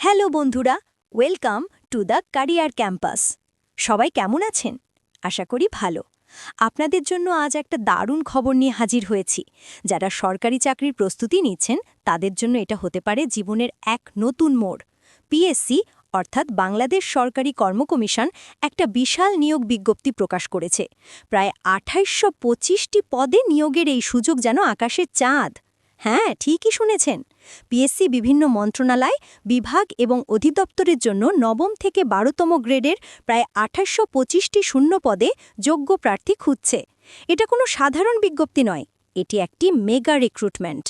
Hello বন্ধুরা, welcome to the career campus. সবাই কেমন আছেন? আশা করি ভালো। আপনাদের জন্য আজ একটা দারুণ খবর নিয়ে হাজির হয়েছি। যারা সরকারি চাকরির প্রস্তুতি নিচ্ছেন, তাদের জন্য এটা হতে পারে জীবনের এক নতুন মোড়। পিএসসি অর্থাৎ বাংলাদেশ সরকারি কর্মকমিশন একটা বিশাল নিয়োগ বিজ্ঞপ্তি প্রকাশ করেছে। প্রায় আঠাইশশো পঁচিশটি পদে নিয়োগের এই সুযোগ যেন আকাশের চাঁদ। হ্যাঁ ঠিকই শুনেছেন। পিএসসি বিভিন্ন মন্ত্রণালয়, বিভাগ এবং অধিদপ্তরের জন্য নবম থেকে বারোতম গ্রেডের প্রায় আঠাশশো পঁচিশটি শূন্য পদে যোগ্য প্রার্থী খুঁজছে। এটা কোনো সাধারণ বিজ্ঞপ্তি নয়, এটি একটি মেগা রিক্রুটমেন্ট।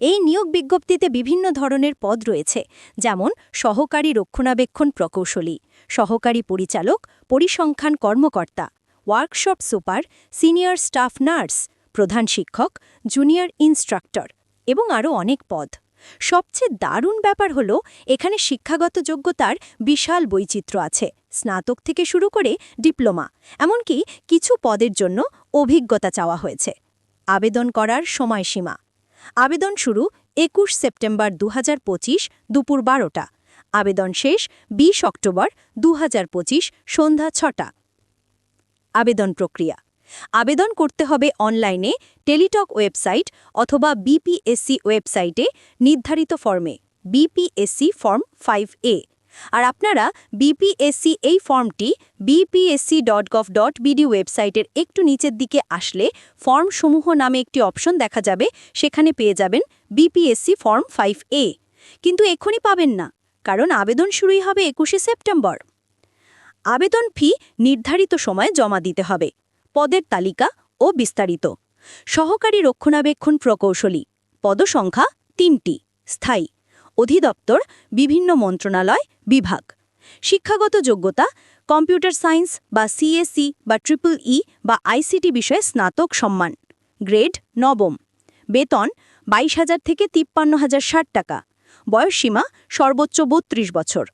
এই নিয়োগ বিজ্ঞপ্তিতে বিভিন্ন ধরনের পদ রয়েছে, যেমন সহকারী রক্ষণাবেক্ষণ প্রকৌশলী, সহকারী পরিচালক, পরিসংখ্যান কর্মকর্তা, workshop super, senior staff nurse, প্রধান শিক্ষক, জুনিয়র ইনস্ট্রাক্টর এবং আরও অনেক পদ। সবচেয়ে দারুণ ব্যাপার হল, এখানে শিক্ষাগত যোগ্যতার বিশাল বৈচিত্র্য আছে। স্নাতক থেকে শুরু করে ডিপ্লোমা, এমনকি কিছু পদের জন্য অভিজ্ঞতা চাওয়া হয়েছে। আবেদন করার সময়সীমা। আবেদন শুরু একুশ সেপ্টেম্বর দু হাজার পঁচিশ দুপুর বারোটা। আবেদন শেষ ২০ অক্টোবর দু হাজার পঁচিশ সন্ধ্যা ছটা। আবেদন প্রক্রিয়া। আবেদন করতে হবে অনলাইনে টেলিটক ওয়েবসাইট অথবা বিপিএসসি ওয়েবসাইটে নির্ধারিত ফর্মে, বিপিএসসি ফর্ম ফাইভ এ। আর আপনারা বিপিএসসি এই ফর্মটি BPSC dot gov dot BD ওয়েবসাইটের একটু নিচের দিকে আসলে ফর্মসমূহ নামে একটি অপশন দেখা যাবে, সেখানে পেয়ে যাবেন বিপিএসসি ফর্ম ফাইভ এ। কিন্তু এক্ষুনি পাবেন না, কারণ আবেদন শুরুই হবে একুশে সেপ্টেম্বর। আবেদন ফি নির্ধারিত সময়ে জমা দিতে হবে। পদের তালিকা ও বিস্তারিত। সহকারী রক্ষণাবেক্ষণ প্রকৌশলী, পদসংখ্যা তিনটি, স্থায়ী। অধিদপ্তর, বিভিন্ন মন্ত্রণালয় বিভাগ। শিক্ষাগত যোগ্যতা, কম্পিউটার সায়েন্স বা সিএসসি বা ট্রিপল ই বা আইসিটি বিষয়ে স্নাতক সম্মান। গ্রেড নবম। বেতন বাইশ হাজার থেকে তিপ্পান্ন হাজার ষাট টাকা। বয়সসীমা সর্বোচ্চ বত্রিশ বছর।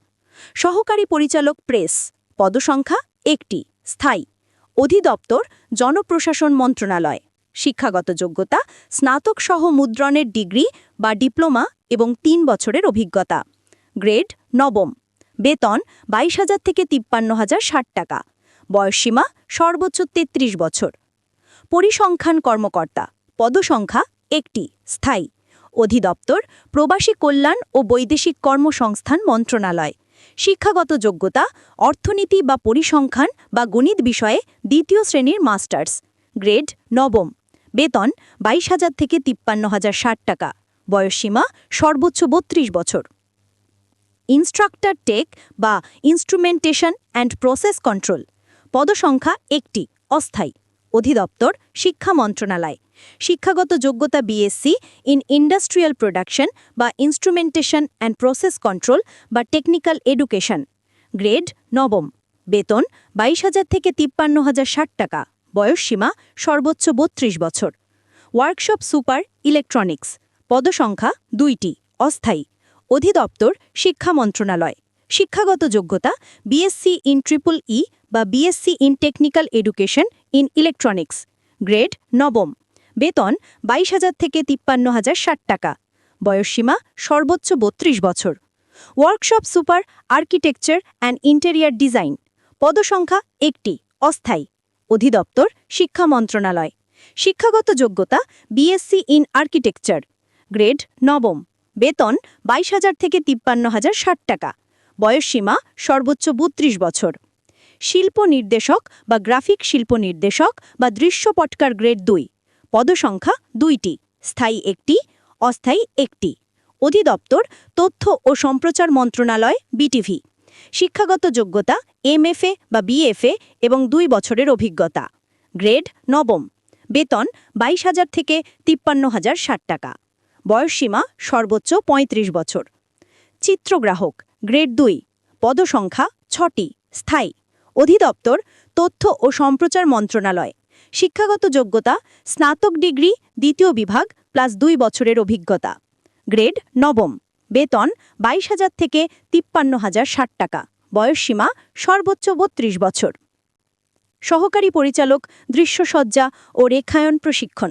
সহকারী পরিচালক প্রেস। পদসংখ্যা একটি, স্থায়ী। অধিদপ্তর, জনপ্রশাসন মন্ত্রণালয়। শিক্ষাগত যোগ্যতা, স্নাতক সহ মুদ্রণের ডিগ্রি বা ডিপ্লোমা এবং তিন বছরের অভিজ্ঞতা। গ্রেড, নবম। বেতন, বাইশ হাজার থেকে তিপ্পান্ন হাজার ষাট টাকা। বয়সসীমা, সর্বোচ্চ ৩৩ বছর। পরিসংখ্যান কর্মকর্তা। পদসংখ্যা একটি, স্থায়ী। অধিদপ্তর, প্রবাসী কল্যাণ ও বৈদেশিক কর্মসংস্থান মন্ত্রণালয়। শিক্ষাগত যোগ্যতা, অর্থনীতি বা পরিসংখ্যান বা গণিত বিষয়ে দ্বিতীয় শ্রেণির মাস্টার্স, গ্রেড নবম। বেতন বাইশ হাজার থেকে তিপ্পান্ন হাজার ষাট টাকা। বয়সসীমা সর্বোচ্চ বত্রিশ বছর। ইনস্ট্রাক্টর টেক বা ইনস্ট্রুমেন্টেশন অ্যান্ড প্রসেস কন্ট্রোল। পদসংখ্যা একটি, অস্থায়ী। অধিদপ্তর, শিক্ষা মন্ত্রণালয়। শিক্ষাগত যোগ্যতা বিএসসি ইন ইন্ডাস্ট্রিয়াল প্রোডাকশন বা ইনস্ট্রুমেন্টেশন অ্যান্ড প্রসেস কন্ট্রোল বা টেকনিক্যাল এডুকেশন গ্রেড নবম। বেতন বাইশ হাজার থেকে তিপ্পান্ন হাজার ষাট টাকা। বয়সসীমা সর্বোচ্চ বত্রিশ বছর। ওয়ার্কশপ সুপার ইলেকট্রনিক্স পদসংখ্যা দুইটি। অস্থায়ী। অধিদপ্তর শিক্ষা মন্ত্রণালয়। শিক্ষাগত যোগ্যতা বিএসসি ইন ট্রিপল ই বা BSc in technical education in electronics grade নবম। বেতন বাইশ হাজার থেকে তিপ্পান্ন হাজার ষাট টাকা। বয়সসীমা সর্বোচ্চ বত্রিশ বছর। Workshop super, architecture and interior design. পদসংখ্যা একটি, অস্থায়ী। অধিদপ্তর, শিক্ষা মন্ত্রণালয়। শিক্ষাগত যোগ্যতা বিএসসি ইন আর্কিটেকচার গ্রেড, নবম। বেতন বাইশ হাজার থেকে তিপ্পান্ন হাজার ষাট টাকা। বয়সসীমা সর্বোচ্চ বত্রিশ বছর। শিল্প নির্দেশক বা গ্রাফিক শিল্প নির্দেশক বা দৃশ্যপটকার গ্রেড দুই। পদসংখ্যা দুইটি, স্থায়ী একটি, অস্থায়ী একটি। অধিদপ্তর তথ্য ও সম্প্রচার মন্ত্রণালয়, বিটিভি। শিক্ষাগত যোগ্যতা, এমএফএ বা বিএফএ এবং দুই বছরের অভিজ্ঞতা। গ্রেড নবম। বেতন বাইশ হাজার থেকে তিপ্পান্ন হাজার ষাট টাকা। বয়সসীমা সর্বোচ্চ ৩৫ বছর। চিত্রগ্রাহক গ্রেড দুই। পদসংখ্যা ছটি, স্থায়ী। অধিদপ্তর তথ্য ও সম্প্রচার মন্ত্রণালয়। শিক্ষাগত যোগ্যতা, স্নাতক ডিগ্রি, দ্বিতীয় বিভাগ, প্লাস দুই বছরের অভিজ্ঞতা। গ্রেড নবম। বেতন বাইশ হাজার থেকে তিপ্পান্ন হাজার ষাট টাকা। বয়সসীমা সর্বোচ্চ বত্রিশ বছর। সহকারী পরিচালক, দৃশ্যসজ্জা ও রেখায়ন প্রশিক্ষণ।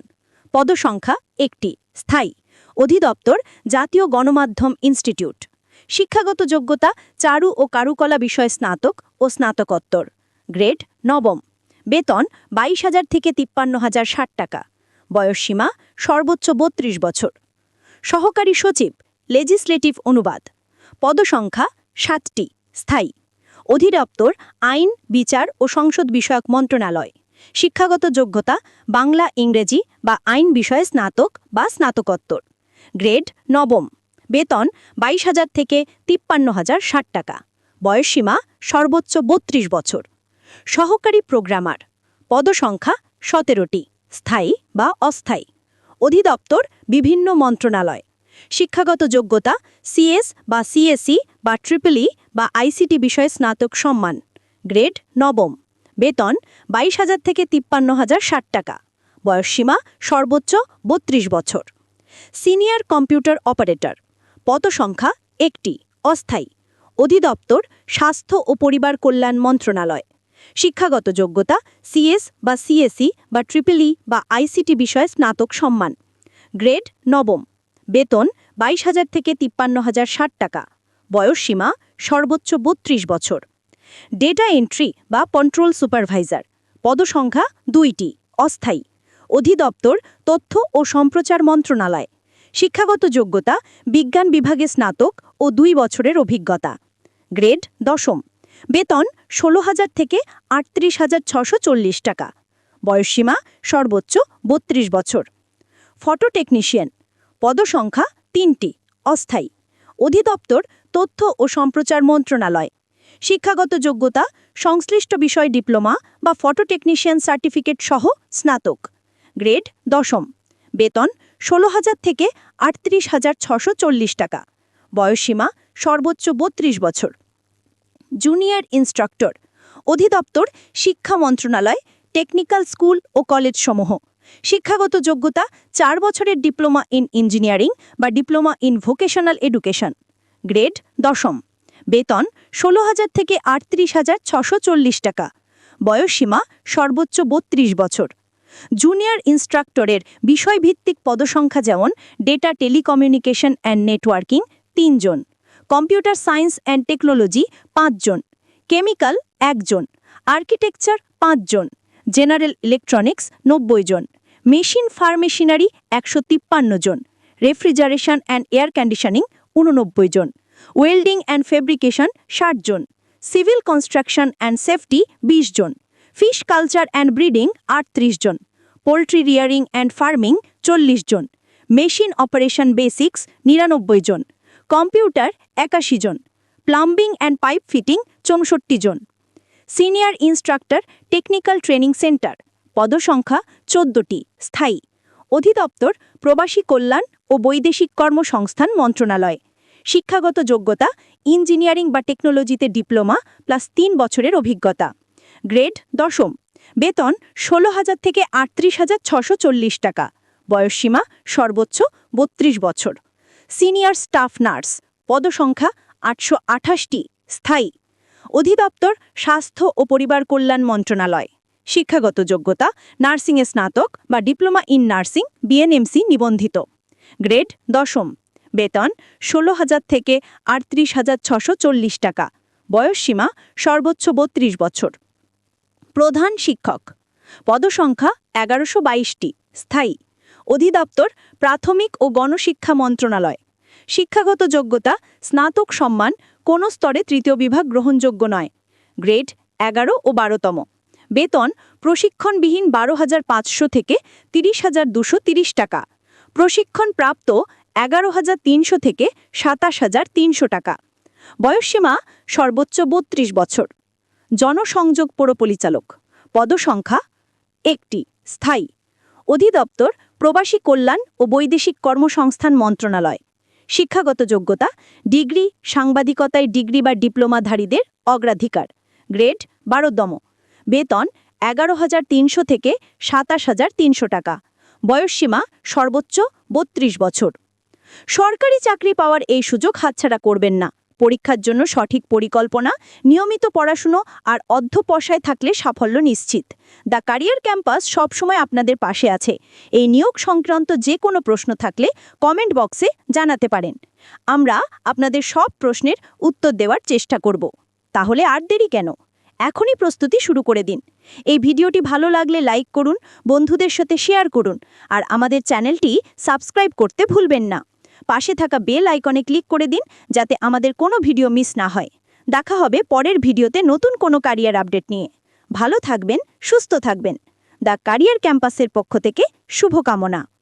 পদসংখ্যা একটি। স্থায়ী। অধিদপ্তর, জাতীয় গণমাধ্যম ইনস্টিটিউট। শিক্ষাগত যোগ্যতা, চারু ও কারুকলা বিষয়ে স্নাতক ও স্নাতকোত্তর। গ্রেড নবম। বেতন বাইশ হাজার থেকে তিপ্পান্ন হাজার ষাট টাকা। বয়সসীমা সর্বোচ্চ বত্রিশ বছর। সহকারী সচিব লেজিসলেটিভ অনুবাদ। পদসংখ্যা সাতটি, স্থায়ী। অধিদপ্তর, আইন, বিচার ও সংসদ বিষয়ক মন্ত্রণালয়। শিক্ষাগত যোগ্যতা, বাংলা, ইংরেজি বা আইন বিষয়ে স্নাতক বা স্নাতকোত্তর। গ্রেড নবম। বেতন বাইশ হাজার থেকে তিপ্পান্ন হাজার ষাট টাকা। বয়সসীমা সর্বোচ্চ বত্রিশ বছর। সহকারী প্রোগ্রামার। পদসংখ্যা সতেরোটি, স্থায়ী বা অস্থায়ী। অধিদপ্তর বিভিন্ন মন্ত্রণালয়। শিক্ষাগত যোগ্যতা সিএস বা সিএসসি বা ট্রিপলই বা আইসিটি বিষয়ে স্নাতক সম্মান। গ্রেড নবম। বেতন বাইশ হাজার থেকে তিপ্পান্ন হাজার ষাট টাকা। বয়সসীমা সর্বোচ্চ বত্রিশ বছর। Senior computer operator. পদসংখ্যা একটি, অস্থায়ী। অধিদপ্তর স্বাস্থ্য ও পরিবার কল্যাণ মন্ত্রণালয়। শিক্ষাগত যোগ্যতা সিএস বা সিএসসি বা ট্রিপলই বা আইসিটি বিষয়ে স্নাতক সম্মান। গ্রেড নবম। বেতন বাইশ হাজার থেকে তিপ্পান্ন হাজার ষাট টাকা। বয়সসীমা সর্বোচ্চ বত্রিশ বছর। ডেটা এন্ট্রি বা কন্ট্রোল সুপারভাইজার পদসংখ্যা দুইটি, অস্থায়ী। অধিদপ্তর, তথ্য ও সম্প্রচার মন্ত্রণালয়। শিক্ষাগত যোগ্যতা, বিজ্ঞান বিভাগে স্নাতক ও দুই বছরের অভিজ্ঞতা। গ্রেড দশম। বেতন ষোলো হাজার থেকে আটত্রিশ হাজার ছশো চল্লিশ টাকা। বয়সসীমা সর্বোচ্চ বত্রিশ বছর। Photo technician. পদসংখ্যা তিনটি, অস্থায়ী। অধিদপ্তর তথ্য ও সম্প্রচার মন্ত্রণালয়। শিক্ষাগত যোগ্যতা, সংশ্লিষ্ট বিষয় ডিপ্লোমা বা ফটো টেকনিশিয়ান সার্টিফিকেট সহ স্নাতক। গ্রেড দশম। বেতন ষোলো হাজার থেকে আটত্রিশ হাজার ছশো চল্লিশ টাকা। বয়সসীমা সর্বোচ্চ বত্রিশ বছর। জুনিয়র ইনস্ট্রাক্টর, অধিদপ্তর, শিক্ষা মন্ত্রণালয়, টেকনিক্যাল স্কুল ও কলেজসমূহ। শিক্ষাগত যোগ্যতা, চার বছরের ডিপ্লোমা ইন ইঞ্জিনিয়ারিং বা diploma in vocational education, grade দশম। বেতন ষোলো হাজার থেকে আটত্রিশ হাজার ছশো চল্লিশ টাকা। বয়সসীমা সর্বোচ্চ বত্রিশ বছর। জুনিয়র ইনস্ট্রাক্টরের বিষয়ভিত্তিক পদসংখ্যা যেমন ডেটা টেলিকমিউনিকেশন অ্যান্ড নেটওয়ার্কিং তিনজন। কম্পিউটার সায়েন্স অ্যান্ড টেকনোলজি পাঁচজন, কেমিক্যাল একজন, আর্কিটেকচার পাঁচজন, জেনারেল ইলেকট্রনিক্স নব্বই জন মেশিন ফার্মেশিনারি একশো তিপ্পান্ন জন রেফ্রিজারেশন অ্যান্ড এয়ার কন্ডিশনিং উননব্বই জন ওয়েল্ডিং অ্যান্ড ফেব্রিকেশন ষাট জন সিভিল কনস্ট্রাকশন অ্যান্ড সেফটি বিশ জন ফিশ কালচার অ্যান্ড ব্রিডিং আটত্রিশ জন পোলট্রি রিয়ারিং অ্যান্ড ফার্মিং চল্লিশ জন মেশিন অপারেশন বেসিক্স নিরানব্বই জন কম্পিউটার একাশি জন, প্লাম্বিং অ্যান্ড পাইপ ফিটিং চৌষট্টি জন। Senior instructor technical training centre, পদসংখ্যা চোদ্দটি, স্থায়ী। অধিদপ্তর প্রবাসী কল্যাণ ও বৈদেশিক কর্মসংস্থান মন্ত্রণালয়। শিক্ষাগত যোগ্যতা, ইঞ্জিনিয়ারিং বা টেকনোলজিতে ডিপ্লোমা প্লাস তিন বছরের অভিজ্ঞতা। গ্রেড দশম, বেতন ষোলো হাজার থেকে আটত্রিশ হাজার ছশো চল্লিশ টাকা। বয়সসীমা সর্বোচ্চ বত্রিশ বছর। Senior staff nurse. পদসংখ্যা আটশো আঠাশটি, স্থায়ী। অধিদপ্তর স্বাস্থ্য ও পরিবার কল্যাণ মন্ত্রণালয়। শিক্ষাগত যোগ্যতা, নার্সিংয়ে স্নাতক বা ডিপ্লোমা ইন নার্সিং বিএনএমসি নিবন্ধিত। গ্রেড দশম। বেতন ষোলো হাজার থেকে আটত্রিশ হাজার ছশো চল্লিশ টাকা। বয়সসীমা সর্বোচ্চ বত্রিশ বছর। প্রধান শিক্ষক। পদসংখ্যা এগারোশো বাইশটি, স্থায়ী। অধিদপ্তর, প্রাথমিক ও গণশিক্ষা মন্ত্রণালয়। শিক্ষাগত যোগ্যতা, স্নাতক সম্মান, কোনো স্তরে তৃতীয় বিভাগ গ্রহণযোগ্য নয়। গ্রেড এগারো ও বারোতম। বেতন প্রশিক্ষণবিহীন বারো হাজার পাঁচশো থেকে তিরিশ হাজার দুশো তিরিশ টাকা। প্রশিক্ষণ প্রাপ্ত এগারো হাজার তিনশো থেকে সাতাশ হাজার তিনশো টাকা। বয়সসীমা সর্বোচ্চ বত্রিশ বছর। জনসংযোগ পৌরপরিচালক। পদসংখ্যা একটি। স্থায়ী। অধিদপ্তর প্রবাসী কল্যাণ ও বৈদেশিক কর্মসংস্থান মন্ত্রণালয়। শিক্ষাগত যোগ্যতা, ডিগ্রি, সাংবাদিকতায় ডিগ্রি বা ডিপ্লোমাধারীদের অগ্রাধিকার, গ্রেড বারোদম বেতন এগারো হাজার তিনশো থেকে সাতাশ হাজার তিনশো টাকা। বয়সসীমা সর্বোচ্চ বত্রিশ বছর। সরকারি চাকরি পাওয়ার এই সুযোগ হাতছাড়া করবেন না। পরীক্ষার জন্য সঠিক পরিকল্পনা, নিয়মিত পড়াশুনো আর অধ্যপশায় থাকলে সাফল্য নিশ্চিত। দ্য কারিয়ার ক্যাম্পাস সবসময় আপনাদের পাশে আছে। এই নিয়োগ সংক্রান্ত যে কোনো প্রশ্ন থাকলে কমেন্ট বক্সে জানাতে পারেন। আমরা আপনাদের সব প্রশ্নের উত্তর দেওয়ার চেষ্টা করব। তাহলে আর দেরি কেন? এখনই প্রস্তুতি শুরু করে দিন। এই ভিডিওটি ভালো লাগলে লাইক করুন, বন্ধুদের সাথে শেয়ার করুন, আর আমাদের চ্যানেলটি সাবস্ক্রাইব করতে ভুলবেন না। পাশে থাকা বেল আইকনে ক্লিক করে দিন যাতে আমাদের কোনো ভিডিও মিস না হয়। দেখা হবে পরের ভিডিওতে নতুন কোনো কারিয়ার আপডেট নিয়ে। ভালো থাকবেন, সুস্থ থাকবেন। দ্য কারিয়ার ক্যাম্পাসের পক্ষ থেকে শুভকামনা।